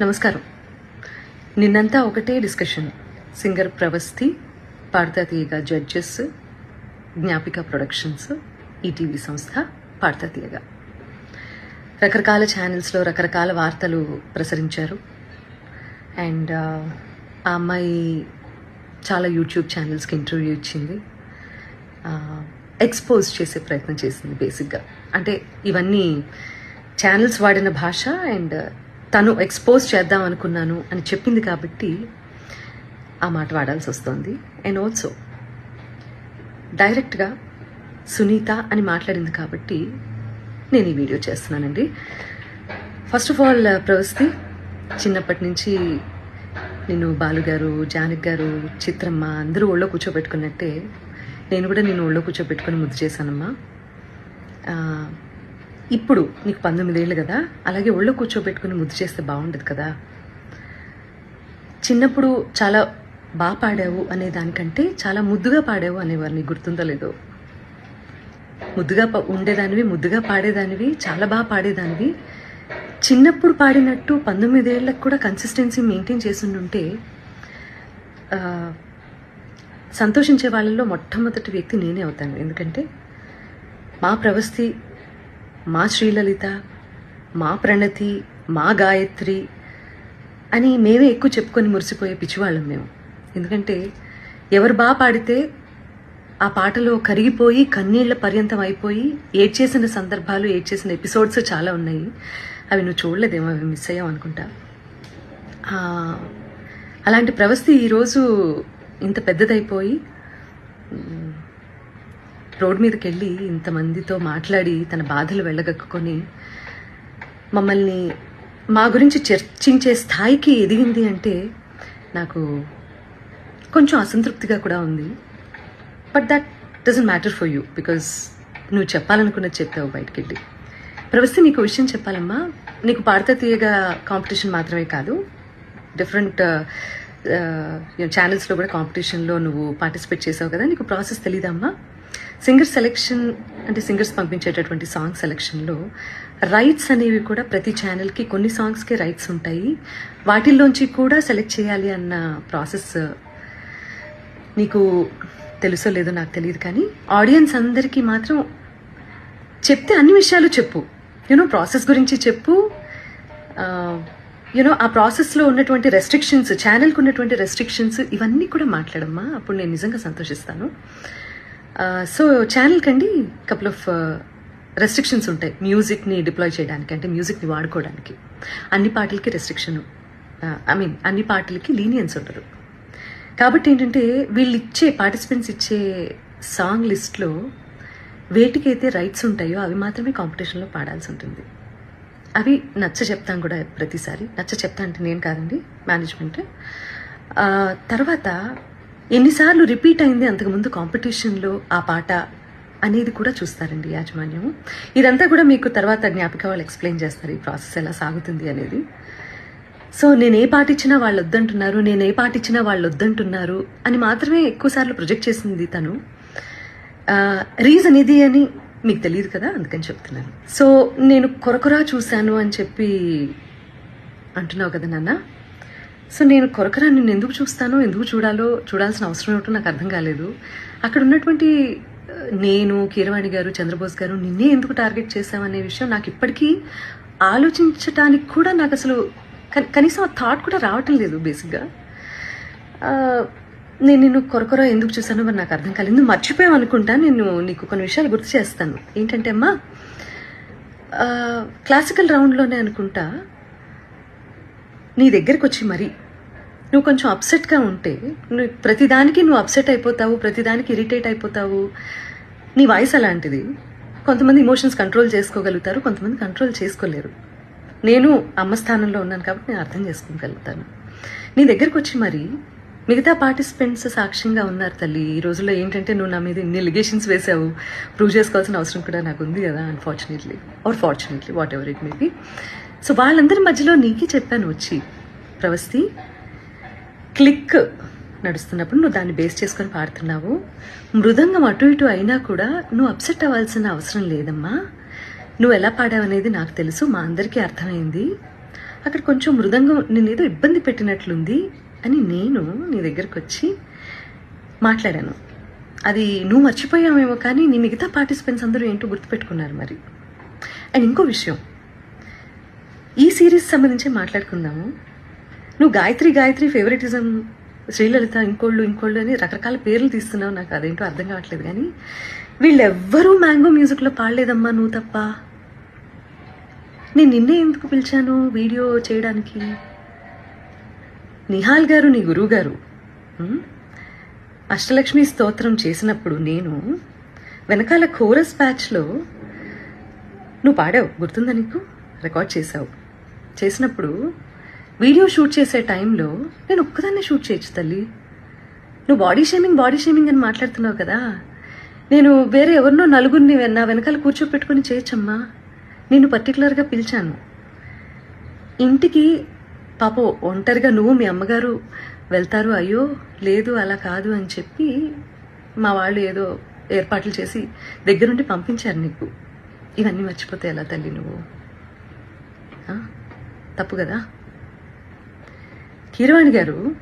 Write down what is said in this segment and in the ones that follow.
నమస్కారం. నిన్నంతా ఒకటే డిస్కషన్ సింగర్ ప్రవస్తి పాడతా తీయగా జడ్జెస్ జ్ఞాపిక ప్రొడక్షన్స్ ఈటీవీ సంస్థ పాడతా తీయగా రకరకాల ఛానల్స్లో రకరకాల వార్తలు ప్రసరించారు. అండ్ uh, ఆ అమ్మాయి చాలా యూట్యూబ్ ఛానల్స్కి ఇంటర్వ్యూ ఇచ్చింది. ఎక్స్పోజ్ చేసే ప్రయత్నం చేసింది బేసిక్గా అంటే ఇవన్నీ ఛానల్స్ వాడిన భాష అండ్ తను ఎక్స్పోజ్ చేద్దాం అనుకున్నాను అని చెప్పింది కాబట్టి ఆ మాట వాడాల్సి వస్తుంది. అండ్ ఆల్సో డైరెక్ట్గా సునీత అని మాట్లాడింది కాబట్టి నేను ఈ వీడియో చేస్తున్నానండి. ఫస్ట్ ఆఫ్ ఆల్ ప్రవస్తి చిన్నప్పటి నుంచి నేను బాలుగారు జానక్ గారు చిత్రమ్మ అందరూ ఒళ్ళో కూర్చోబెట్టుకున్నట్టే నేను కూడా నేను ఒళ్ళో కూర్చోబెట్టుకుని ముద్దు చేశానమ్మా. Uh, ఇప్పుడు నీకు పంతొమ్మిదేళ్ళు కదా అలాగే ఒళ్ళు కూర్చోబెట్టుకుని ముద్దు చేస్తే బాగుండదు కదా. చిన్నప్పుడు చాలా బాగా పాడావు అనే దానికంటే చాలా ముద్దుగా పాడావు అనేవారు నీకు గుర్తుందో లేదో. ముద్దుగా ప- ఉండేదానివి ముద్దుగా పాడేదానివి చాలా బాగా పాడేదానివి. చిన్నప్పుడు పాడినట్టు పంతొమ్మిదేళ్ళకు కూడా కన్సిస్టెన్సీ మెయింటైన్ చేసిండుంటే ఉంటే సంతోషించే వాళ్ళలో మొట్టమొదటి వ్యక్తి నేనే అవుతాను. ఎందుకంటే మా ప్రవస్తి మా శ్రీలలిత మా ప్రణతి మా గాయత్రి అని మేమే ఎక్కువ చెప్పుకొని మురిసిపోయే పిచ్చివాళ్ళం మేము. ఎందుకంటే ఎవరు బాగా పాడితే ఆ పాటలో కరిగిపోయి కన్నీళ్ళ పర్యంతం అయిపోయి ఏడ్చేసిన సందర్భాలు ఏడ్చేసిన ఎపిసోడ్స్ చాలా ఉన్నాయి. అవి నువ్వు చూడలేదేమో అవి మిస్ అయ్యావు అనుకుంటా. అలాంటి ప్రవస్తి ఈరోజు ఇంత పెద్దదైపోయి రోడ్ మీదకి వెళ్ళి ఇంతమందితో మాట్లాడి తన బాధలు వెళ్ళగక్కుకొని మమ్మల్ని మా గురించి చర్చించే స్థాయికి ఎదిగింది అంటే నాకు కొంచెం అసంతృప్తిగా కూడా ఉంది. But that doesn't matter for you because నువ్వు చెప్పాలనుకున్నది చెప్పావు బయటికి వెళ్ళి ప్రవస్తి నీకు విషయం చెప్పాలమ్మా. నీకు పాడతా తీయగా కాంపిటీషన్ మాత్రమే కాదు. డిఫరెంట్ ఛానల్స్లో uh, uh, కూడా కాంపిటీషన్లో నువ్వు పార్టిసిపేట్ చేసావు కదా. నీకు ప్రాసెస్ తెలీదమ్మా. సింగర్ సెలెక్షన్ అంటే సింగర్స్ పంపించేటటువంటి సాంగ్ సెలెక్షన్లో రైట్స్ అనేవి కూడా ప్రతి ఛానల్కి కొన్ని సాంగ్స్కి రైట్స్ ఉంటాయి. వాటిల్లోంచి కూడా సెలెక్ట్ చేయాలి అన్న ప్రాసెస్ నీకు తెలుసో లేదో నాకు తెలియదు కానీ ఆడియన్స్ అందరికీ మాత్రం చెప్తే అన్ని విషయాలు చెప్పు. యూనో ప్రాసెస్ గురించి చెప్పు. యూనో ఆ ప్రాసెస్లో ఉన్నటువంటి రెస్ట్రిక్షన్స్ ఛానల్కి ఉన్నటువంటి రెస్ట్రిక్షన్స్ ఇవన్నీ కూడా మాట్లాడమ్మా. అప్పుడు నేను నిజంగా సంతోషిస్తాను. సో ఛానల్ కండి కపుల్ ఆఫ్ రెస్ట్రిక్షన్స్ ఉంటాయి. మ్యూజిక్ని డిప్లాయ్ చేయడానికి అంటే మ్యూజిక్ని వాడుకోవడానికి. అన్ని పాటలకి రెస్ట్రిక్షన్ ఐ మీన్ అన్ని పాటలకి లీనియన్స్ ఉండదు. కాబట్టి ఏంటంటే వీళ్ళు ఇచ్చే పార్టిసిపెంట్స్ ఇచ్చే సాంగ్ లిస్ట్లో వేటికైతే రైట్స్ ఉంటాయో అవి మాత్రమే కాంపిటీషన్లో పాడాల్సి ఉంటుంది. అవి నచ్చ చెప్తాం కూడా ప్రతిసారి. నచ్చ చెప్తా అంటే నేను కాదండి మేనేజ్మెంట్ తర్వాత ఎన్నిసార్లు రిపీట్ అయింది అంతకుముందు కాంపిటీషన్లో ఆ పాట అనేది కూడా చూస్తారండి యాజమాన్యం. ఇదంతా కూడా మీకు తర్వాత జ్ఞాపిక వాళ్ళు ఎక్స్ప్లెయిన్ చేస్తారు ఈ ప్రాసెస్ ఎలా సాగుతుంది అనేది. సో నేను ఏ పాట ఇచ్చినా వాళ్ళు వద్దంటున్నారు నేను ఏ పాట ఇచ్చినా వాళ్ళు వద్దంటున్నారు అని మాత్రమే ఎక్కువసార్లు ప్రొజెక్ట్ చేసింది తను. రీజన్ ఇది అని మీకు తెలియదు కదా అందుకని చెప్తున్నాను. సో నేను కొరకొరా చూశాను అని చెప్పి అంటున్నావు కదా నాన్న? సో నేను కొరకరా నిన్ను ఎందుకు చూస్తానో ఎందుకు చూడాలో చూడాల్సిన అవసరం ఏమిటో నాకు అర్థం కాలేదు. అక్కడ ఉన్నటువంటి నేను కీరవాణి గారు చంద్రబోస్ గారు నిన్నే ఎందుకు టార్గెట్ చేశామనే విషయం నాకు ఇప్పటికీ ఆలోచించటానికి కూడా నాకు అసలు కనీసం ఆ థాట్ కూడా రావటం లేదు బేసిక్గా. నేను నిన్ను కొరకొర ఎందుకు చూసానో మరి నాకు అర్థం కాలేదు. నువ్వు మర్చిపోయావు అనుకుంటా నేను నీకు కొన్ని విషయాలు గుర్తు చేస్తాను. ఏంటంటే అమ్మా క్లాసికల్ రౌండ్లోనే అనుకుంటా నీ దగ్గరకు వచ్చి మరి. నువ్వు కొంచెం అప్సెట్గా ఉంటే నువ్వు ప్రతిదానికి నువ్వు అప్సెట్ అయిపోతావు ప్రతిదానికి ఇరిటేట్ అయిపోతావు. నీ వాయిస్ అలాంటిది. కొంతమంది ఇమోషన్స్ కంట్రోల్ చేసుకోగలుగుతారు కొంతమంది కంట్రోల్ చేసుకోలేరు. నేను అమ్మ స్థానంలో ఉన్నాను కాబట్టి నేను అర్థం చేసుకోగలుగుతాను. నీ దగ్గరకు వచ్చి మరి మిగతా పార్టిసిపెంట్స్ సాక్ష్యంగా ఉన్నారు తల్లి. ఈ రోజుల్లో ఏంటంటే నువ్వు నా మీద ఇన్ని లిగేషన్స్ వేసావు ప్రూవ్ చేసుకోవాల్సిన అవసరం కూడా నాకు ఉంది కదా unfortunately or fortunately whatever it may be so వాళ్ళందరి మధ్యలో నీకే చెప్పాను వచ్చి ప్రవస్తి క్లిక్ నడుస్తున్నప్పుడు నువ్వు దాన్ని బేస్ చేసుకొని పాడుతున్నావు. మృదంగం అటు ఇటు అయినా కూడా నువ్వు అప్సెట్ అవ్వాల్సిన అవసరం లేదమ్మా. నువ్వు ఎలా పాడావనేది నాకు తెలుసు మా అందరికీ అర్థమైంది. అక్కడ కొంచెం మృదంగం నేను ఏదో ఇబ్బంది పెట్టినట్లుంది అని నేను నీ దగ్గరకు వచ్చి మాట్లాడాను. అది నువ్వు మర్చిపోయావేమో కానీ నీ మిగతా పార్టిసిపెంట్స్ అందరూ ఏంటో గుర్తుపెట్టుకున్నారు మరి. అండ్ ఇంకో విషయం ఈ సిరీస్ సంబంధించి మాట్లాడుకుందాము. నువ్వు గాయత్రి గాయత్రి ఫేవరెటిజం శ్రీలలిత ఇంకోళ్ళు ఇంకోళ్ళు అని రకరకాల పేర్లు తీస్తున్నావు. నాకు అదేంటో అర్థం కావట్లేదు కానీ వీళ్ళెవ్వరూ మ్యాంగో మ్యూజిక్లో పాడలేదమ్మా నువ్వు తప్ప. నేను నిన్నే ఎందుకు పిలిచాను వీడియో చేయడానికి? నిహాల్ గారు నీ గురువు గారు. అష్టలక్ష్మి స్తోత్రం చేసినప్పుడు నేను వెనకాల కోరస్ బ్యాచ్లో నువ్వు పాడావు. గుర్తుందా నీకు? రికార్డ్ చేసావు చేసినప్పుడు వీడియో షూట్ చేసే టైంలో నేను ఒక్కదాన్నే షూట్ చేయొచ్చు తల్లి. నువ్వు బాడీ షేమింగ్ బాడీ షేమింగ్ అని మాట్లాడుతున్నావు కదా. నేను వేరే ఎవరినో నలుగురిని నా వెనకాల కూర్చోపెట్టుకుని చేయొచ్చమ్మా. నేను పర్టికులర్గా పిలిచాను. ఇంటికి పాప ఒంటరిగా నువ్వు మీ అమ్మగారు వెళ్తారు అయ్యో లేదు అలా కాదు అని చెప్పి మా వాళ్ళు ఏదో ఏర్పాట్లు చేసి దగ్గరుండి పంపించారు నీకు. ఇవన్నీ మర్చిపోతే ఎలా తల్లి నువ్వు? తప్పు కదా? కీరవాణి గారు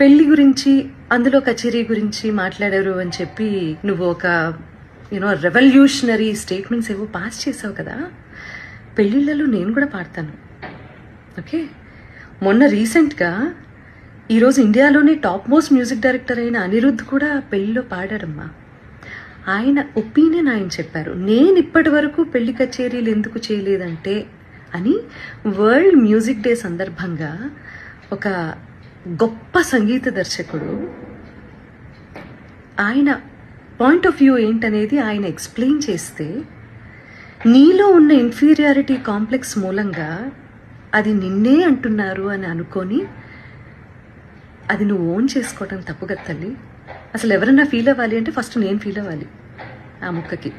పెళ్ళి గురించి అందులో కచేరీ గురించి మాట్లాడారు అని చెప్పి నువ్వు ఒక యూనో రెవల్యూషనరీ స్టేట్మెంట్స్ ఏవో పాస్ చేసావు కదా? పెళ్ళిళ్ళలో నేను కూడా పాడతాను. ఓకే? మొన్న రీసెంట్గా ఈరోజు ఇండియాలోనే టాప్ మోస్ట్ మ్యూజిక్ డైరెక్టర్ అయిన అనిరుద్ధ్ కూడా పెళ్ళిలో పాడారమ్మా ఆయన ఒపీనియన్ ఆయన చెప్పారు. నేను ఇప్పటి వరకు పెళ్ళి కచేరీలు ఎందుకు చేయలేదంటే అని వరల్డ్ మ్యూజిక్ డే సందర్భంగా ఒక గొప్ప సంగీత దర్శకుడు ఆయన పాయింట్ ఆఫ్ వ్యూ ఏంటనేది ఆయన ఎక్స్ప్లెయిన్ చేస్తే నీలో ఉన్న ఇన్ఫీరియారిటీ కాంప్లెక్స్ మూలంగా అది నిన్నే అంటున్నారు అని అనుకొని అది నువ్వు ఓన్ చేసుకోవడం తప్పు కదా తల్లి. అసలు ఎవరన్నా ఫీల్ అవ్వాలి అంటే ఫస్ట్ నేను ఫీల్ అవ్వాలి ఆ ముక్కకి.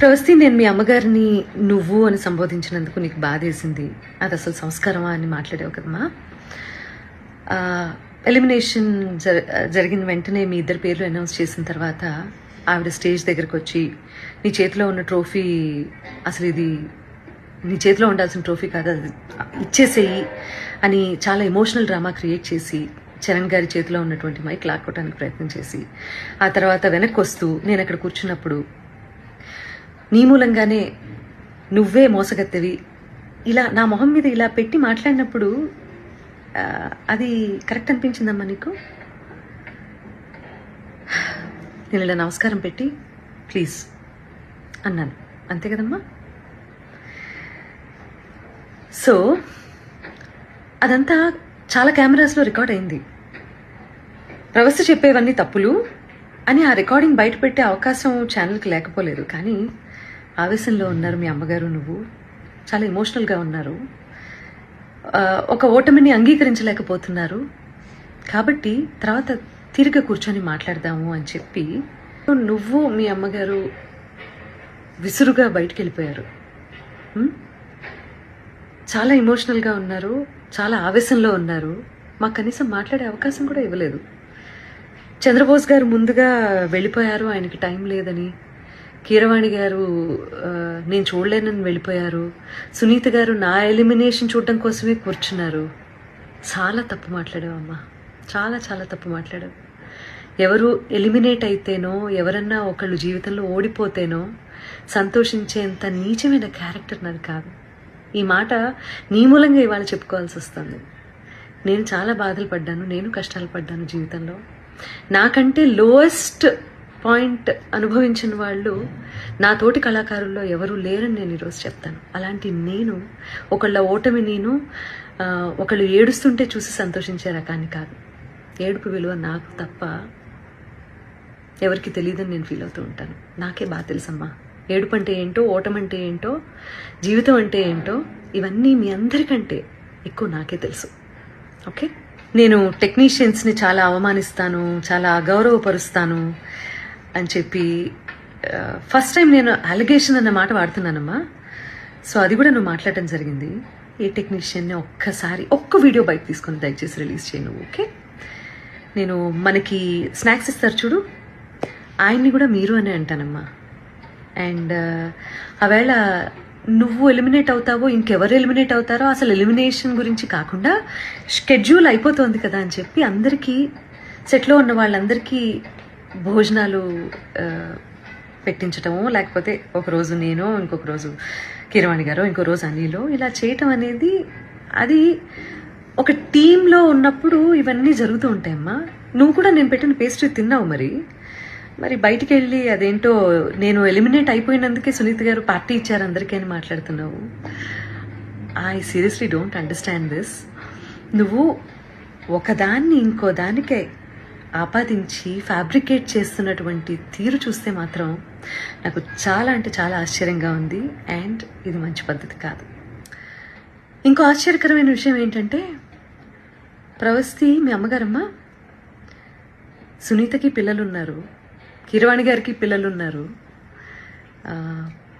ప్రవస్తి నేను మీ అమ్మగారిని నువ్వు అని సంబోధించినందుకు నీకు బాధేసింది. అది అసలు సంస్కారమా అని మాట్లాడావు కదమ్మా. ఎలిమినేషన్ జర జరిగిన వెంటనే మీ ఇద్దరి పేర్లు అనౌన్స్ చేసిన తర్వాత ఆవిడ స్టేజ్ దగ్గరకు వచ్చి నీ చేతిలో ఉన్న ట్రోఫీ అసలు ఇది నీ చేతిలో ఉండాల్సిన ట్రోఫీ కాదు అది ఇచ్చేసేయి అని చాలా ఎమోషనల్ డ్రామా క్రియేట్ చేసి చరణ్ గారి చేతిలో ఉన్నటువంటి మైక్ లాక్కోవడానికి ప్రయత్నం చేసి ఆ తర్వాత వెనక్కి వస్తూ నేను అక్కడ కూర్చున్నప్పుడు నీ మూలంగానే నువ్వే మోసగత్తవి. ఇలా నా మొహం మీద ఇలా పెట్టి మాట్లాడినప్పుడు అది కరెక్ట్ అనిపించిందమ్మా నీకు? నేను ఇలా నమస్కారం పెట్టి ప్లీజ్ అన్నాను. అంతే కదమ్మా? సో అదంతా చాలా కెమెరాస్లో రికార్డ్ అయింది. ప్రవస్థ చెప్పేవన్నీ తప్పులు అని ఆ రికార్డింగ్ బయట పెట్టే అవకాశం ఛానల్కి లేకపోలేదు. కానీ ఆవేశంలో ఉన్నారు మీ అమ్మగారు నువ్వు. చాలా ఎమోషనల్గా ఉన్నారు. ఒక ఓటమిని అంగీకరించలేకపోతున్నారు. కాబట్టి తర్వాత తిరిగి కూర్చొని మాట్లాడదాము అని చెప్పి నువ్వు మీ అమ్మగారు విసురుగా బయటికి వెళ్ళిపోయారు చాలా ఎమోషనల్గా ఉన్నారు. చాలా ఆవేశంలో ఉన్నారు. మాకు కనీసం మాట్లాడే అవకాశం కూడా ఇవ్వలేదు. చంద్రబోస్ గారు ముందుగా వెళ్ళిపోయారు. ఆయనకి టైం లేదని కీరవాణి గారు నేను చూడలేనని వెళ్ళిపోయారు. సునీత గారు నా ఎలిమినేషన్ చూడడం కోసమే కూర్చున్నారు. చాలా తప్పు మాట్లాడావమ్మా. చాలా చాలా తప్పు మాట్లాడావు. ఎవరు ఎలిమినేట్ అయితేనో ఎవరన్నా ఒకళ్ళు జీవితంలో ఓడిపోతేనో సంతోషించేంత నీచమైన క్యారెక్టర్ నాది కాదు. ఈ మాట నీ మూలంగా ఇవాళ చెప్పుకోవాల్సి వస్తుంది. నేను చాలా బాధలు పడ్డాను నేను కష్టాలు పడ్డాను జీవితంలో. నాకంటే లోయెస్ట్ పాయింట్ అనుభవించిన వాళ్ళు నా తోటి కళాకారుల్లో ఎవరూ లేరని నేను ఈరోజు చెప్తాను. అలాంటి నేను ఒకళ్ళ ఓటమి నేను ఒకళ్ళు ఏడుస్తుంటే చూసి సంతోషించే రకాన్ని కాదు. ఏడుపు విలువ నాకు తప్ప ఎవరికి తెలియదని నేను ఫీల్ అవుతూ ఉంటాను. నాకే బాగా తెలుసమ్మా. ఏడుపు అంటే ఏంటో ఓటం అంటే ఏంటో జీవితం అంటే ఏంటో ఇవన్నీ మీ అందరికంటే ఎక్కువ నాకే తెలుసు. ఓకే? నేను టెక్నీషియన్స్ని చాలా అవమానిస్తాను చాలా అగౌరవపరుస్తాను అని చెప్పి ఫస్ట్ టైం నేను అలిగేషన్ అన్న మాట వాడుతున్నానమ్మా. సో అది కూడా నువ్వు మాట్లాడటం జరిగింది. ఏ టెక్నీషియన్ని ఒక్కసారి ఒక్క వీడియో బయట తీసుకొని దయచేసి రిలీజ్ చేయను ఓకే నేను మనకి స్నాక్స్ ఇస్తారు చూడు. ఆయన్ని కూడా మీరు అనే అంటానమ్మా. అండ్ ఆవేళ నువ్వు ఎలిమినేట్ అవుతావో ఇంకెవరు ఎలిమినేట్ అవుతారో అసలు ఎలిమినేషన్ గురించి కాకుండా షెడ్యూల్ అయిపోతుంది కదా అని చెప్పి అందరికీ సెట్లో ఉన్న వాళ్ళందరికీ భోజనాలు పెట్టించటము లేకపోతే ఒకరోజు నేను ఇంకొక రోజు కిరవాణి గారు ఇంకో రోజు అనిలో. ఇలా చేయటం అనేది అది ఒక టీంలో ఉన్నప్పుడు ఇవన్నీ జరుగుతూ ఉంటాయమ్మా. నువ్వు కూడా నేను పెట్టిన పేస్ట్రీ తిన్నావు మరి. మరి బయటికి వెళ్ళి అదేంటో నేను ఎలిమినేట్ అయిపోయినందుకే సునీత్ గారు పార్టీ ఇచ్చారు అందరికీ అని మాట్లాడుతున్నావు. I seriously don't understand this. నువ్వు ఒకదాన్ని ఇంకో దానికే ఆపాదించి ఫ్యాబ్రికేట్ చేస్తున్నటువంటి తీరు చూస్తే మాత్రం నాకు చాలా అంటే చాలా ఆశ్చర్యంగా ఉంది. అండ్ ఇది మంచి పద్ధతి కాదు. ఇంకో ఆశ్చర్యకరమైన విషయం ఏంటంటే ప్రవస్తి మీ అమ్మగారమ్మ సునీతకి పిల్లలు ఉన్నారు కిరవాణి గారికి పిల్లలు ఉన్నారు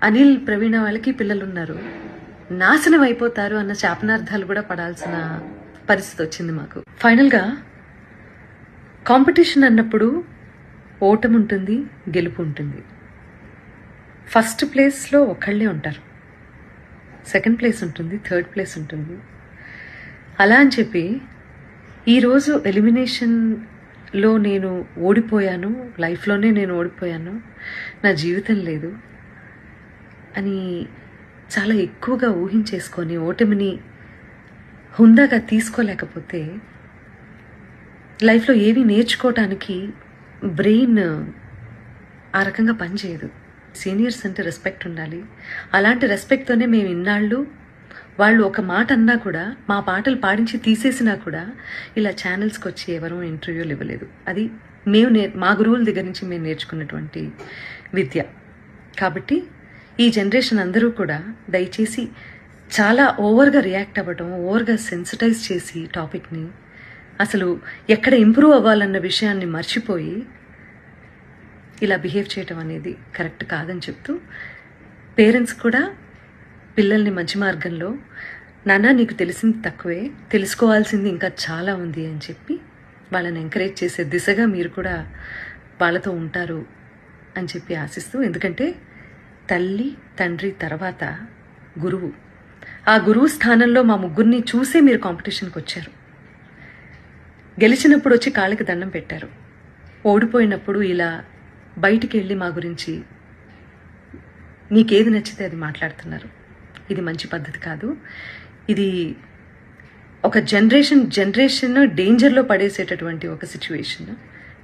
అనిల్ ప్రవీణ వాళ్ళకి పిల్లలు ఉన్నారు నాశనం అయిపోతారు అన్న శాపనార్థాలు కూడా పడాల్సిన పరిస్థితి వచ్చింది మాకు. ఫైనల్గా కాంపిటీషన్ అన్నప్పుడు ఓటమి ఉంటుంది గెలుపు ఉంటుంది ఫస్ట్ ప్లేస్లో ఒకళ్ళే ఉంటారు. సెకండ్ ప్లేస్ ఉంటుంది థర్డ్ ప్లేస్ ఉంటుంది అలా అని చెప్పి ఈరోజు ఎలిమినేషన్లో నేను ఓడిపోయాను లైఫ్లోనే నేను ఓడిపోయాను నా జీవితం లేదు అని చాలా ఎక్కువగా ఊహించేసుకొని ఓటమిని హుందాగా తీసుకోలేకపోతే లైఫ్లో ఏవి నేర్చుకోవటానికి బ్రెయిన్ ఆ రకంగా పనిచేయదు. సీనియర్స్ అంటే రెస్పెక్ట్ ఉండాలి. అలాంటి రెస్పెక్ట్తోనే మేము ఇన్నాళ్ళు వాళ్ళు ఒక మాట అన్నా కూడా మా పాటలు పాడించి తీసేసినా కూడా ఇలా ఛానల్స్కి వచ్చి ఎవరూ ఇంటర్వ్యూలు ఇవ్వలేదు. అది మేము నే మా గురువుల దగ్గర నుంచి మేము నేర్చుకున్నటువంటి విద్య. కాబట్టి ఈ జనరేషన్ అందరూ కూడా దయచేసి చాలా ఓవర్గా రియాక్ట్ అవ్వడం ఓవర్గా సెన్సిటైజ్ చేసి టాపిక్ని అసలు ఎక్కడ ఇంప్రూవ్ అవ్వాలన్న విషయాన్ని మర్చిపోయి ఇలా బిహేవ్ చేయటం అనేది కరెక్ట్ కాదని చెప్తూ పేరెంట్స్ కూడా పిల్లల్ని మంచి మార్గంలో నాన్న నీకు తెలిసింది తక్కువే తెలుసుకోవాల్సింది ఇంకా చాలా ఉంది అని చెప్పి వాళ్ళని ఎంకరేజ్ చేసే దిశగా మీరు కూడా వాళ్ళతో ఉంటారు అని చెప్పి ఆశిస్తూ ఎందుకంటే తల్లి తండ్రి తర్వాత గురువు. ఆ గురువు స్థానంలో మా ముగ్గురిని చూసే మీరు కాంపిటీషన్కి వచ్చారు. గెలిచినప్పుడు వచ్చి కాళ్ళకి దండం పెట్టారు. ఓడిపోయినప్పుడు ఇలా బయటికి వెళ్ళి మా గురించి మీకేది నచ్చితే అది మాట్లాడుతున్నారు. ఇది మంచి పద్ధతి కాదు. ఇది ఒక జనరేషన్ జనరేషన్ డేంజర్లో పడేసేటటువంటి ఒక సిచ్యువేషన్.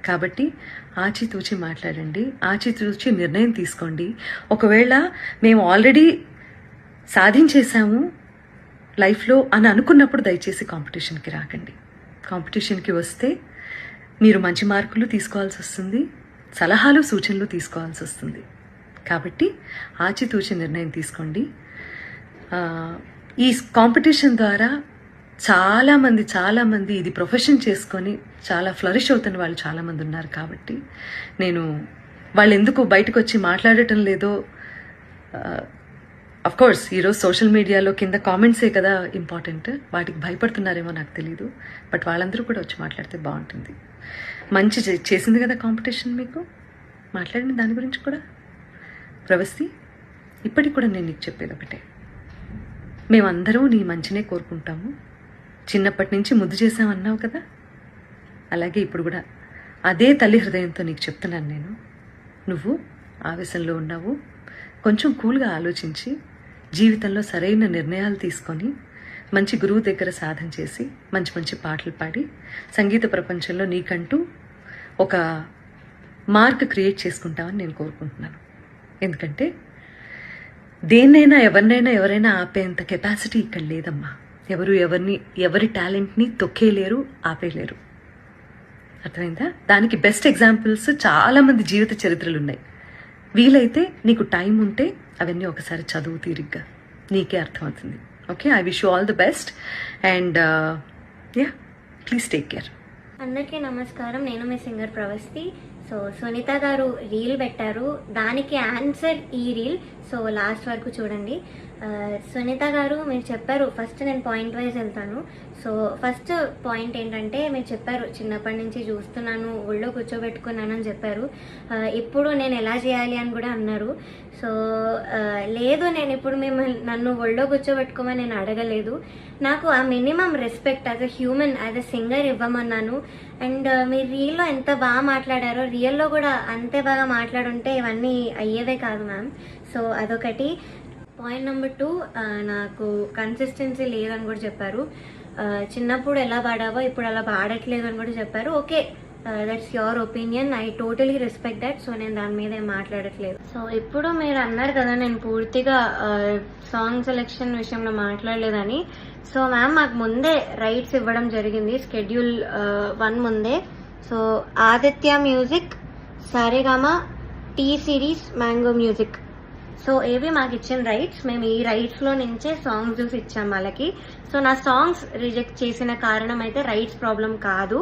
కాబట్టి ఆచితూచి మాట్లాడండి ఆచితూచి నిర్ణయం తీసుకోండి. ఒకవేళ మేము ఆల్రెడీ సాధించేశాము లైఫ్లో అని అనుకున్నప్పుడు దయచేసి కాంపిటీషన్కి రాకండి. కాంపిటీషన్కి వస్తే మీరు మంచి మార్కులు తీసుకోవాల్సి వస్తుంది సలహాలు సూచనలు తీసుకోవాల్సి వస్తుంది. కాబట్టి ఆచితూచి నిర్ణయం తీసుకోండి. ఈ కాంపిటీషన్ ద్వారా చాలామంది చాలామంది ఇది ప్రొఫెషన్ చేసుకొని చాలా ఫ్లరిష్ అవుతున్న వాళ్ళు చాలామంది ఉన్నారు కాబట్టి నేను వాళ్ళు ఎందుకు బయటకు వచ్చి మాట్లాడటం లేదో అఫ్ కోర్స్ ఈరోజు సోషల్ మీడియాలో కింద కామెంట్సే కదా ఇంపార్టెంట్ వాటికి భయపడుతున్నారేమో నాకు తెలియదు బట్ వాళ్ళందరూ కూడా వచ్చి మాట్లాడితే బాగుంటుంది. మంచి చే- చేసింది కదా కాంపిటీషన్ మీకు? మాట్లాడిన దాని గురించి కూడా? ప్రవస్తి ఇప్పటికి కూడా నేను నీకు చెప్పేది ఒకటే. మేమందరం నీ మంచినే కోరుకుంటాము. చిన్నప్పటి నుంచి ముద్దు చేసామన్నావు కదా? అలాగే ఇప్పుడు కూడా అదే తల్లి హృదయంతో నీకు చెప్తున్నాను నేను. నువ్వు ఆవేశంలో ఉన్నావు. కొంచెం కూల్గా ఆలోచించి జీవితంలో సరైన నిర్ణయాలు తీసుకొని మంచి గురువు దగ్గర సాధన చేసి మంచి మంచి పాటలు పాడి సంగీత ప్రపంచంలో నీకంటూ ఒక మార్క్ క్రియేట్ చేసుకుంటామని నేను కోరుకుంటున్నాను. ఎందుకంటే దేన్నైనా ఎవరినైనా ఎవరైనా ఆపేంత కెపాసిటీ ఇక్కడ లేదమ్మా. ఎవరు ఎవరిని ఎవరి టాలెంట్ని తొక్కేయలేరు ఆపేయలేరు అర్థమైందా? దానికి బెస్ట్ ఎగ్జాంపుల్స్ చాలా మంది జీవిత చరిత్రలు ఉన్నాయి. వీలైతే నీకు టైం ఉంటే అవన్నీ ఒకసారి చదువు తీరిగ్గా. నీకే అర్థమవుతుంది. Okay I wish you all the best and ya please take care అందరికీ నమస్కారం. నేను మీ సింగర్ ప్రవస్తి. సో సునీత గారు రీల్ పెట్టారు. దానికి ఆన్సర్ ఈ రీల్. సో లాస్ట్ వరకు చూడండి. సునీత గారు మీరు చెప్పారు ఫస్ట్ నేను పాయింట్ వైజ్ వెళ్తాను. సో ఫస్ట్ పాయింట్ ఏంటంటే మీరు చెప్పారు చిన్నప్పటి నుంచి చూస్తున్నాను ఒళ్ళో కూర్చోబెట్టుకున్నాను అని చెప్పారు. ఇప్పుడు నేను ఎలా చేయాలి అని కూడా అన్నారు. సో లేదు నేను ఇప్పుడు మిమ్మల్ని నన్ను ఒళ్ళో కూర్చోబెట్టుకోమని నేను అడగలేదు. నాకు ఆ minimum respect as a human as a singer ఇవ్వమన్నాను. And మీరు రీల్లో ఎంత బాగా మాట్లాడారో రియల్లో కూడా అంతే బాగా మాట్లాడుంటే ఇవన్నీ అయ్యేవే కాదు మ్యామ్ సో అదొకటి. పాయింట్ నెంబర్ టూ నాకు కన్సిస్టెన్సీ లేదని కూడా చెప్పారు. చిన్నప్పుడు ఎలా పాడావో ఇప్పుడు అలా పాడట్లేదు అని కూడా చెప్పారు. Okay that's your opinion I totally respect that so నేను దాని మీద ఏం మాట్లాడట్లేదు. సో ఇప్పుడు మీరు అన్నారు కదా నేను పూర్తిగా సాంగ్ సెలెక్షన్ విషయంలో మాట్లాడలేదని. సో మ్యామ్ మాకు ముందే రైట్స్ ఇవ్వడం జరిగింది. స్కెడ్యూల్ వన్ ముందే. So Aditya music Saregama T series mango music so ఏవి మాకు ఇచ్చిన రైట్స్ మేము ఈ రైట్స్లో నుంచే సాంగ్స్ చూసి ఇచ్చాం వాళ్ళకి. సో నా సాంగ్స్ రిజెక్ట్ చేసిన కారణం అయితే రైట్స్ ప్రాబ్లం కాదు.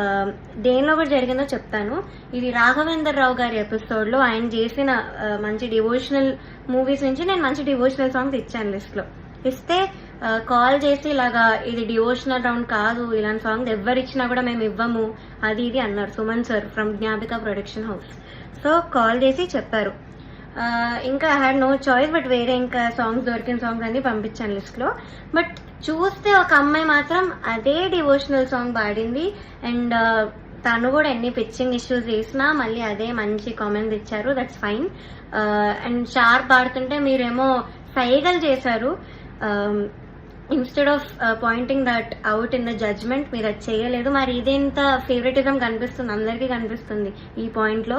Um, దేనిలో కూడా జరిగిందో చెప్తాను. ఇది రాఘవేందర్ రావు గారి ఎపిసోడ్లో ఆయన చేసిన uh, మంచి డివోషనల్ మూవీస్ నుంచి నేను మంచి డివోషనల్ సాంగ్స్ ఇచ్చాను లిస్ట్లో. ఇస్తే uh, కాల్ చేసి ఇలాగా ఇది డివోషనల్ రౌండ్ కాదు ఇలాంటి సాంగ్స్ ఎవరిచ్చినా కూడా మేము ఇవ్వము అది ఇది అన్నారు Suman sir from Gnapika production house so call చేసి చెప్పారు. ఇంకా I had no choice but వేరే ఇంకా సాంగ్స్ దొరికిన సాంగ్స్ అన్ని పంపించాను లిస్ట్లో. బట్ చూస్తే ఒక అమ్మాయి మాత్రం అదే డివోషనల్ సాంగ్ పాడింది. అండ్ తను కూడా ఎన్ని పిచ్చింగ్ ఇష్యూస్ చేసినా మళ్ళీ అదే మంచి కామెంట్స్ ఇచ్చారు. దట్స్ ఫైన్ అండ్ షార్ప్ పాడుతుంటే మీరేమో సైగలు చేశారు. Instead of pointing that out in the judgement మీరు అది చేయలేదు. మరి ఇదేంత ఫేవరెటిజం కనిపిస్తుంది? అందరికీ కనిపిస్తుంది ఈ పాయింట్లో.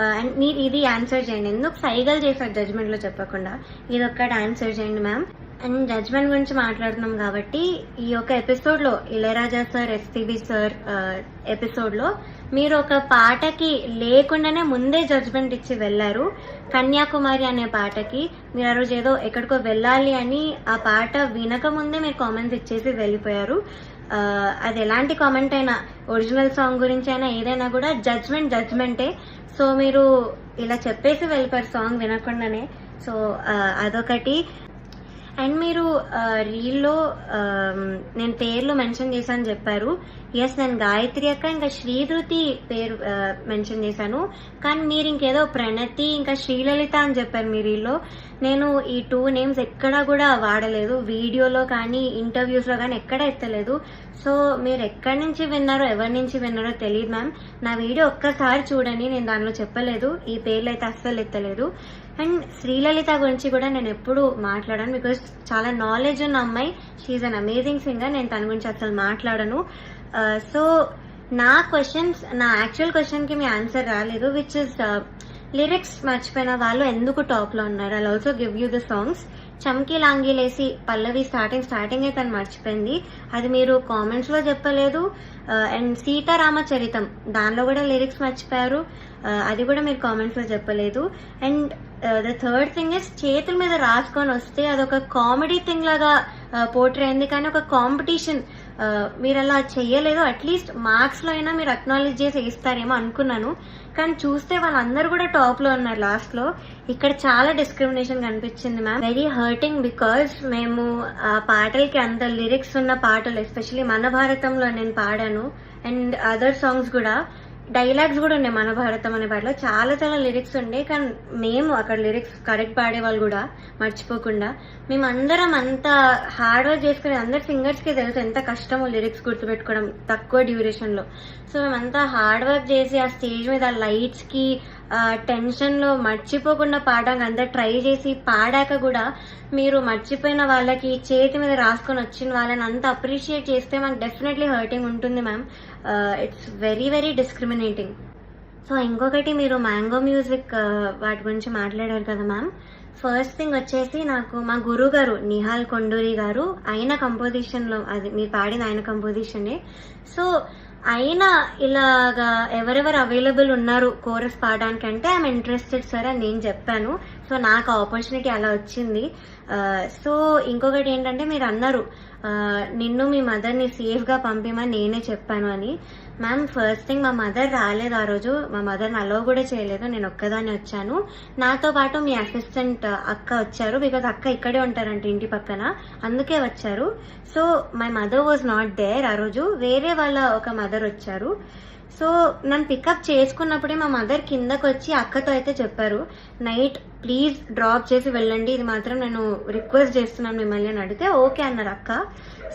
Uh, అండ్ మీరు ఇది ఆన్సర్ చేయండి. ఎందుకు సైగల్ చేశారు జడ్జ్మెంట్లో చెప్పకుండా? ఇది ఒక్కటి ఆన్సర్ చేయండి మ్యామ్ అండ్ జడ్జ్మెంట్ గురించి మాట్లాడుతున్నాం కాబట్టి ఈ యొక్క ఎపిసోడ్లో ఇళయరాజా సార్ ఎస్పీబి సార్ ఎపిసోడ్లో మీరు ఒక పాటకి లేకుండానే ముందే జడ్జ్మెంట్ ఇచ్చి వెళ్ళారు. కన్యాకుమారి అనే పాటకి మీరు ఆ రోజు ఏదో ఎక్కడికో వెళ్ళాలి అని ఆ పాట వినక ముందే మీరు కామెంట్స్ ఇచ్చేసి వెళ్ళిపోయారు. అది ఎలాంటి కామెంట్ అయినా ఒరిజినల్ సాంగ్ గురించి అయినా ఏదైనా కూడా జడ్జ్మెంట్ జడ్జ్మెంటే. సో మీరు ఇలా చెప్పేసి వెళ్ళిపోయారు సాంగ్ వినకుండానే. సో అదొకటి. అండ్ మీరు రీల్లో నేను పేర్లు మెన్షన్ చేశాను చెప్పారు. ఎస్ నేను గాయత్రి అక్క ఇంకా శ్రీధృతి పేరు మెన్షన్ చేశాను. కానీ మీరు ఇంకేదో ప్రణతి ఇంకా శ్రీలలిత అని చెప్పారు మీ రీల్లో. నేను ఈ టూ నేమ్స్ ఎక్కడా కూడా వాడలేదు. వీడియోలో కానీ ఇంటర్వ్యూస్లో కానీ ఎక్కడ ఎత్తలేదు. సో మీరు ఎక్కడి నుంచి విన్నారో ఎవరి నుంచి విన్నారో తెలియదు మ్యామ్ నా వీడియో ఒక్కసారి చూడండి నేను దానిలో చెప్పలేదు. ఈ పేర్లు అయితే అస్సలు ఎత్తలేదు. అండ్ శ్రీలలిత గురించి కూడా నేను ఎప్పుడు మాట్లాడాను బికాజ్ చాలా నాలెడ్జ్ ఉన్న అమ్మాయి. షీఈ్ అన్ అమేజింగ్ సింగర్ నేను తన గురించి అసలు మాట్లాడను. Uh, సో నా క్వశ్చన్స్ నా యాక్చువల్ క్వశ్చన్కి మీ ఆన్సర్ రాలేదు విచ్ ఇస్ లిరిక్స్ మర్చిపోయిన వాళ్ళు ఎందుకు టాప్లో ఉన్నారు? I also give you the songs చమ్కీ లాంగీలేసి పల్లవి స్టార్టింగ్ స్టార్టింగ్ అయితే తను మర్చిపోయింది. అది మీరు కామెంట్స్లో చెప్పలేదు. Uh, అండ్ సీతారామచరితం దానిలో కూడా లిరిక్స్ మర్చిపోయారు. Uh, అది కూడా మీరు కామెంట్స్లో చెప్పలేదు. And the third thing is చేతుల మీద రాసుకొని వస్తే అదొక కామెడీ థింగ్ లాగా uh, పోర్ట్రే అయింది. కానీ ఒక కాంపిటీషన్ uh, మీరు అలా చేయలేదు. అట్లీస్ట్ మార్క్స్లో అయినా మీరు అక్నాలెడ్జ్ చేసి ఇస్తారేమో అనుకున్నాను. కానీ చూస్తే వాళ్ళందరూ కూడా టాప్లో ఉన్నారు లాస్ట్లో ఇక్కడ చాలా డిస్క్రిమినేషన్ కనిపించింది మ్యామ్ వెరీ హర్టింగ్ బికాస్ మేము ఆ పాటలకి అంత లిరిక్స్ ఉన్న పాటలు ఎస్పెషలీ మన భారతంలో నేను పాడాను. అండ్ అదర్ సాంగ్స్ కూడా. డైలాగ్స్ కూడా ఉన్నాయి మన భారతం అనే పాటలో చాలా చాలా లిరిక్స్ ఉండే కానీ మేము అక్కడ లిరిక్స్ కరెక్ట్ పాడే వాళ్ళు కూడా మర్చిపోకుండా. మేము అందరం అంత హార్డ్ వర్క్ చేసుకుని అందరు సింగర్స్కి తెలుసు ఎంత కష్టమో లిరిక్స్ గుర్తుపెట్టుకోవడం తక్కువ డ్యూరేషన్లో సో మేమంతా హార్డ్ వర్క్ చేసి ఆ స్టేజ్ మీద లైట్స్కి టెన్షన్లో మర్చిపోకుండా పాడడానికి అంతా ట్రై చేసి పాడాక కూడా మీరు మర్చిపోయిన వాళ్ళకి చేతి మీద రాసుకొని వచ్చిన వాళ్ళని అంత అప్రిషియేట్ చేస్తే మాకు డెఫినెట్లీ హర్టింగ్ ఉంటుంది ma'am. It's very very discriminating so ఇంకొకటి మీరు మ్యాంగో మ్యూజిక్ వాటి గురించి మాట్లాడారు కదా మ్యామ్. ఫస్ట్ థింగ్ వచ్చేసి నాకు మా గురువు గారు నిహాల్ కొండూరి గారు ఆయన కంపోజిషన్లో అది మీరు పాడిన ఆయన కంపోజిషనే సో అయినా ఇలాగా ఎవరెవరు అవైలబుల్ ఉన్నారు కోరస్ పాడడానికి అంటే ఐఎమ్ ఇంట్రెస్టెడ్ సార్ అని నేను చెప్పాను. సో నాకు ఆపర్చునిటీ అలా వచ్చింది. సో ఇంకొకటి ఏంటంటే మీరు అన్నారు నిన్ను మీ మదర్ని సేఫ్గా పంపిమని నేనే చెప్పాను అని. మ్యామ్ ఫస్ట్ థింగ్ మా మదర్ రాలేదు ఆ రోజు. మా మదర్ని అలో కూడా చేయలేదు. నేను ఒక్కదాన్ని వచ్చాను. నాతో పాటు మీ అసిస్టెంట్ అక్క వచ్చారు. బికాజ్ అక్క ఇక్కడే ఉంటారంట ఇంటి పక్కన. అందుకే వచ్చారు. So my mother was not there ఆ రోజు. వేరే వాళ్ళ ఒక మదర్ వచ్చారు. సో నన్ను పికప్ చేసుకున్నప్పుడే మా మదర్ కిందకు వచ్చి అక్కతో అయితే చెప్పారు. నైట్ ప్లీజ్ డ్రాప్ చేసి వెళ్ళండి. ఇది మాత్రం నేను రిక్వెస్ట్ చేస్తున్నాను మిమ్మల్ని అని అడిగితే ఓకే అన్నారు అక్క.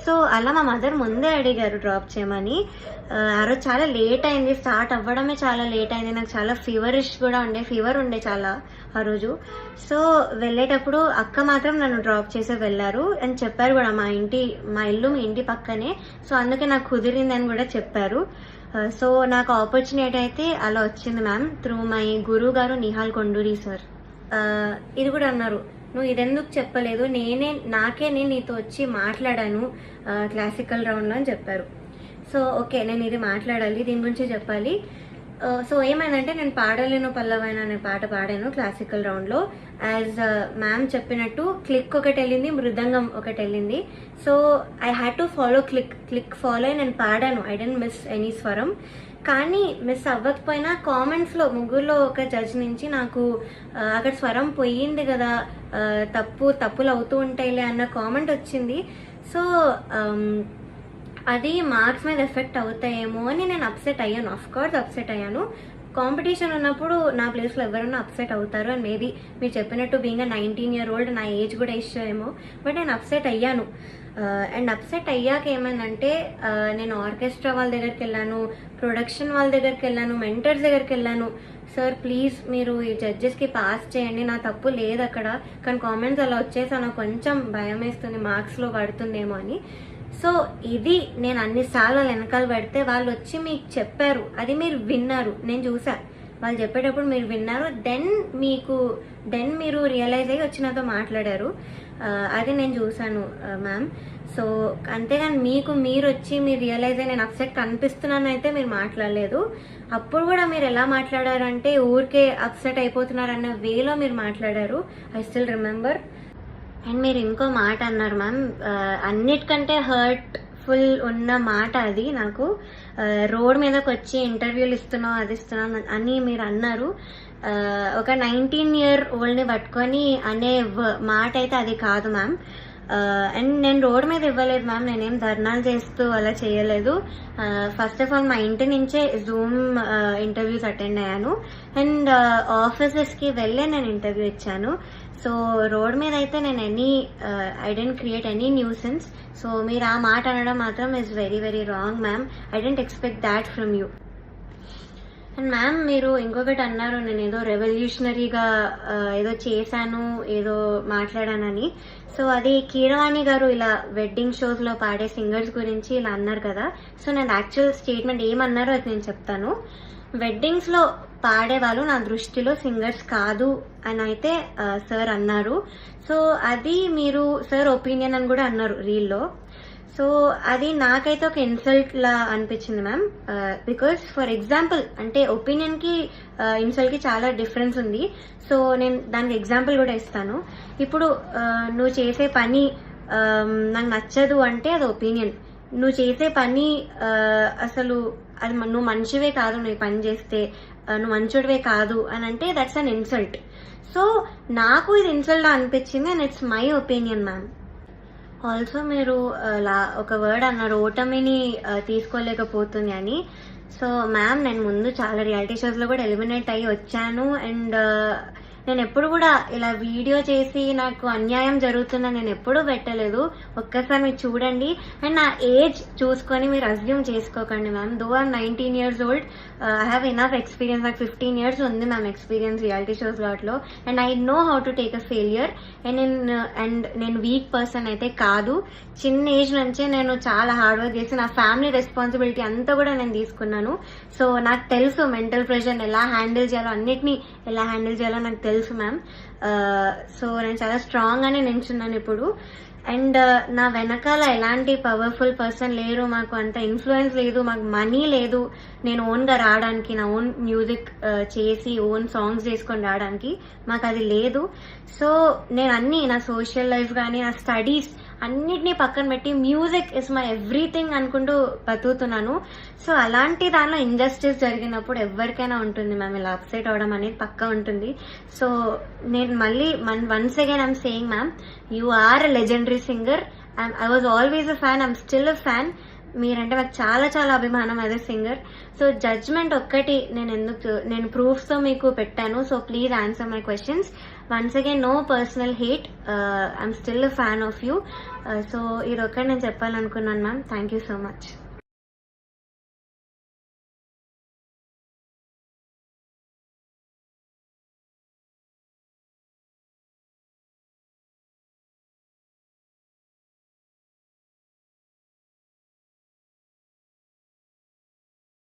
సో అలా మా మదర్ ముందే అడిగారు డ్రాప్ చేయమని. ఆ, రోజు చాలా లేట్ అయింది స్టార్ట్ అవ్వడమే చాలా లేట్ అయింది నాకు చాలా ఫీవరిష్ కూడా ఉండే ఫీవర్ ఉండే చాలా ఆ రోజు. సో వెళ్ళేటప్పుడు అక్క మాత్రం నన్ను డ్రాప్ చేసి వెళ్ళారు అని చెప్పారు కూడా మా ఇంటి మా ఇల్లు మీ ఇంటి పక్కనే. సో అందుకే నాకు కుదిరిందని కూడా చెప్పారు. సో నాకు ఆపర్చునిటీ అయితే అలా వచ్చింది మ్యామ్ త్రూ మై గురువు గారు నిహాల్ కొండూరి సార్. ఇది కూడా అన్నారు. నువ్వు ఇదెందుకు చెప్పలేదు? నేనే నాకే నేను నీతో వచ్చి మాట్లాడాను క్లాసికల్ రౌండ్లో అని చెప్పారు. సో ఓకే నేను ఇది మాట్లాడాలి దీని గురించి చెప్పాలి. సో ఏమైందంటే నేను పాడలేను పల్లవైన అనే పాట పాడాను క్లాసికల్ రౌండ్లో యాజ్ మ్యామ్ చెప్పినట్టు క్లిక్ ఒకటి వెళ్ళింది మృదంగం ఒకటి వెళ్ళింది. So I had to follow click click follow అయి నేను పాడాను. ఐ డెంట్ మిస్ ఎనీ స్వరం. కానీ మిస్ అవ్వకపోయినా కామెంట్స్లో ముగ్గురులో ఒక జడ్జ్ నుంచి నాకు అక్కడ స్వరం పోయింది కదా తప్పు తప్పులు అవుతూ ఉంటాయిలే అన్న కామెంట్ వచ్చింది. సో అది మార్క్స్ మీద ఎఫెక్ట్ అవుతాయేమో అని నేను అప్సెట్ అయ్యాను. ఆఫ్ కోర్స్ అప్సెట్ అయ్యాను. కాంపిటీషన్ ఉన్నప్పుడు నా ప్లేస్లో ఎవరైనా అప్సెట్ అవుతారు అండ్ మేబీ మీరు చెప్పినట్టు బీయింగ్ నైన్టీన్ ఇయర్ ఓల్డ్ నా ఏజ్ కూడా ఇష్యూ ఏమో. బట్ నేను అప్సెట్ అయ్యాను. అండ్ అప్సెట్ అయ్యాక ఏమైందంటే నేను ఆర్కెస్ట్రా వాళ్ళ దగ్గరికి వెళ్ళాను ప్రొడక్షన్ వాళ్ళ దగ్గరికి వెళ్ళాను మెంటర్స్ దగ్గరికి వెళ్ళాను. సార్ ప్లీజ్ మీరు ఈ జడ్జెస్కి పాస్ చేయండి. నా తప్పు లేదు అక్కడ. కానీ కామెంట్స్ అలా వచ్చేసి నాకు కొంచెం భయం వేస్తుంది. మార్క్స్లో పడుతుందేమో అని. సో ఇది నేను అన్నిసార్లు వాళ్ళ వెనకాల పెడితే వాళ్ళు వచ్చి మీకు చెప్పారు. అది మీరు విన్నారు. నేను చూసా. వాళ్ళు చెప్పేటప్పుడు మీరు విన్నారు. దెన్ మీకు దెన్ మీరు రియలైజ్ అయ్యి వచ్చి నాతో మాట్లాడారు uh, అది నేను చూశాను మ్యామ్ uh, సో అంతేగాని మీకు మీరు వచ్చి మీరు రియలైజ్ అయ్యి నేను అప్సెట్ కనిపిస్తున్నాను అయితే మీరు మాట్లాడలేదు. అప్పుడు కూడా మీరు ఎలా మాట్లాడారంటే ఊరికే అప్సెట్ అయిపోతున్నారు అన్న వేలో మీరు మాట్లాడారు. I still remember. అండ్ మీరు ఇంకో మాట అన్నారు మ్యామ్. అన్నిటికంటే హర్ట్ ఫుల్ ఉన్న మాట అది నాకు. రోడ్ మీదకి వచ్చి ఇంటర్వ్యూలు ఇస్తున్నావు అది ఇస్తున్నాం అని మీరు అన్నారు. ఒక నైన్టీన్ ఇయర్ ఓల్డ్ని పట్టుకొని అనే వ- మాట అయితే అది కాదు మ్యామ్. అండ్ నేను రోడ్ మీద ఇవ్వలేదు మ్యామ్ నేనేం ధర్నాలు చేస్తూ అలా చేయలేదు. ఫస్ట్ ఆఫ్ ఆల్ మా ఇంటి నుంచే జూమ్ ఇంటర్వ్యూస్ అటెండ్ అయ్యాను. అండ్ ఆఫీసెస్కి వెళ్ళే నేను ఇంటర్వ్యూ ఇచ్చాను. సో రోడ్ మీద అయితే నేను any I didn't create any nuisance so మీరు ఆ మాట అనడం మాత్రం is very very wrong ma'am I didn't expect that from you and ma'am మీరు ఇంకొకటి అన్నారు నేను ఏదో రెవల్యూషనరీగా ఏదో చేశాను ఏదో మాట్లాడానని. సో అది కీరవాణి గారు ఇలా వెడ్డింగ్ షోస్లో పాడే సింగర్స్ గురించి ఇలా అన్నారు కదా. సో నేను యాక్చువల్ స్టేట్మెంట్ ఏమన్నారో అది నేను చెప్తాను. వెడ్డింగ్స్లో పాడేవాళ్ళు నా దృష్టిలో సింగర్స్ కాదు అని అయితే సార్ అన్నారు. సో అది మీరు సార్ ఒపీనియన్ అని కూడా అన్నారు రీల్లో సో అది నాకైతే ఒక ఇన్సల్ట్ లా అనిపించింది మ్యామ్ బికాస్ ఫర్ ఎగ్జాంపుల్ అంటే ఒపీనియన్కి uh, ఇన్సల్ట్కి చాలా డిఫరెన్స్ ఉంది. సో నేను దానికి ఎగ్జాంపుల్ కూడా ఇస్తాను. ఇప్పుడు uh, నువ్వు చేసే పని um, నాకు నచ్చదు అంటే అది ఒపీనియన్ నువ్వు చేసే పని uh, అసలు అది నువ్వు మంచివే కాదు నువ్వు పని చేస్తే నువ్వు మంచోడివే కాదు అని అంటే దట్స్ అన్ ఇన్సల్ట్ సో నాకు ఇది ఇన్సల్ట్ అనిపించింది and it's my opinion ma'am also మీరు uh, లా ఒక వర్డ్ అన్నారు ఓటమిని uh, తీసుకోలేకపోతుంది అని. సో మ్యామ్ నేను ముందు చాలా రియాలిటీ షోస్లో కూడా ఎలిమినేట్ అయ్యి వచ్చాను. అండ్ నేను ఎప్పుడు కూడా ఇలా వీడియో చేసి నాకు అన్యాయం జరుగుతుందని నేను ఎప్పుడూ పెట్టలేదు. ఒక్కసారి మీరు చూడండి. అండ్ నా ఏజ్ చూసుకొని మీరు అజ్యూమ్ చేసుకోకండి ma'am though are nineteen years old I have enough experience నాకు ఫిఫ్టీన్ ఇయర్స్ ఉంది మ్యామ్ ఎక్స్పీరియన్స్ రియాలిటీ షోస్ వాటిలో. And I know how to take a failure and నేను అండ్ నేను వీక్ పర్సన్ అయితే కాదు. చిన్న ఏజ్ నుంచే నేను చాలా హార్డ్ వర్క్ చేసి నా ఫ్యామిలీ రెస్పాన్సిబిలిటీ అంతా కూడా నేను తీసుకున్నాను. సో నాకు తెలుసు మెంటల్ ప్రెషర్ని ఎలా హ్యాండిల్ చేయాలో. అన్నిటినీ ఎలా హ్యాండిల్ చేయాలో నాకు తెలుసు. మ్యామ్ సో uh, నేను చాలా స్ట్రాంగ్గానే నించున్నాను ఇప్పుడు. అండ్ uh, నా వెనకాల ఎలాంటి పవర్ఫుల్ పర్సన్ లేరు మాకు. అంత ఇన్ఫ్లుయెన్స్ లేదు మాకు మనీ లేదు. నేను ఓన్గా రావడానికి నా ఓన్ మ్యూజిక్ uh, చేసి ఓన్ సాంగ్స్ చేసుకొని రావడానికి మాకు అది లేదు. సో నేను అన్ని నా సోషల్ లైఫ్ కానీ నా స్టడీస్ అన్నిటినీ పక్కన పెట్టి మ్యూజిక్ ఇస్ మై ఎవ్రీథింగ్ అనుకుంటూ బతుకుతున్నాను. సో అలాంటి దానిలో ఇంజస్టిస్ జరిగినప్పుడు ఎవరికైనా ఉంటుంది మ్యామ్ ఇలా అప్సెట్ అవడం అనేది పక్క ఉంటుంది. సో నేను మళ్ళీ once again I'm saying ma'am you are a legendary singer I was always a fan I'm still a fan మీరంటే నాకు చాలా చాలా అభిమానం యాజ్ సింగర్ సో జడ్జ్మెంట్ ఒక్కటి నేను ఎందుకు నేను ప్రూఫ్స్తో మీకు పెట్టాను. So please answer my questions once again no personal hate I'm still fan of you so ఇది ఒక్కటి నేను చెప్పాలనుకున్నాను ma'am thank you so much